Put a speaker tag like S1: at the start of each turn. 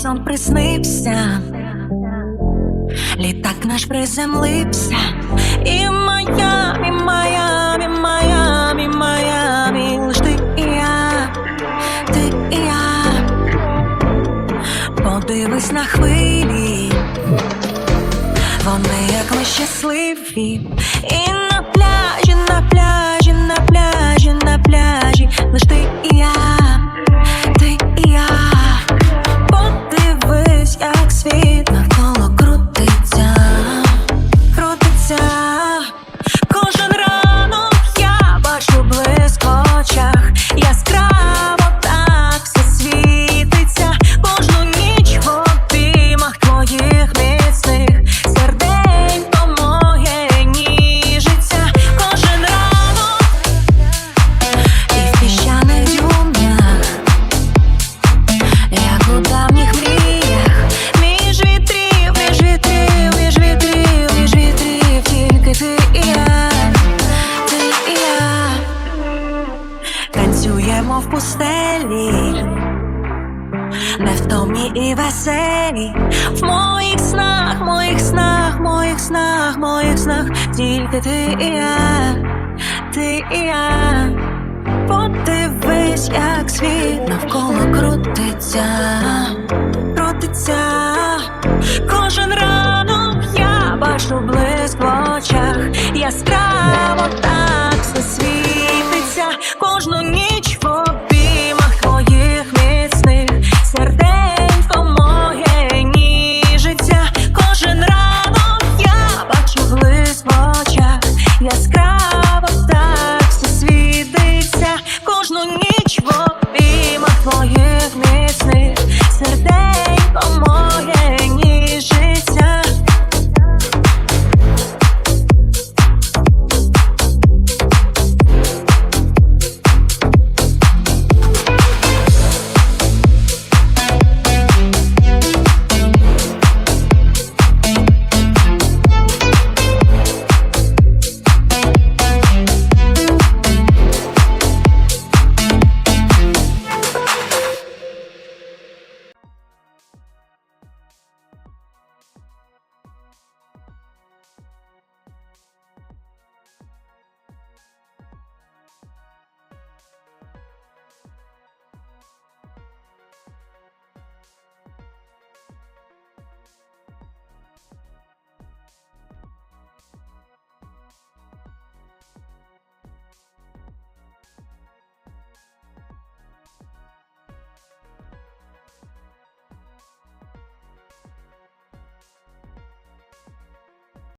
S1: нам приснився, літак наш приземлився, і Майамі, Майамі, Майамі, Майамі, лиш ти і я, ти і я, подивись на хвилі, вони як ми щасливі, і на пляжі, на пляжі, на пляжі, на пляжі, лиш ти і я, бачу блиск танцюємо в пустелі, невтомні і веселі, в моїх снах, моїх снах, моїх снах, моїх снах, тільки ти і я, ти і я. Подивись, як світ навколо крутиться, крутиться. Кожен ранок я бачу блиск в очах, яскраво так все світиться, кожну ніч вам так все світиться кожну ніч.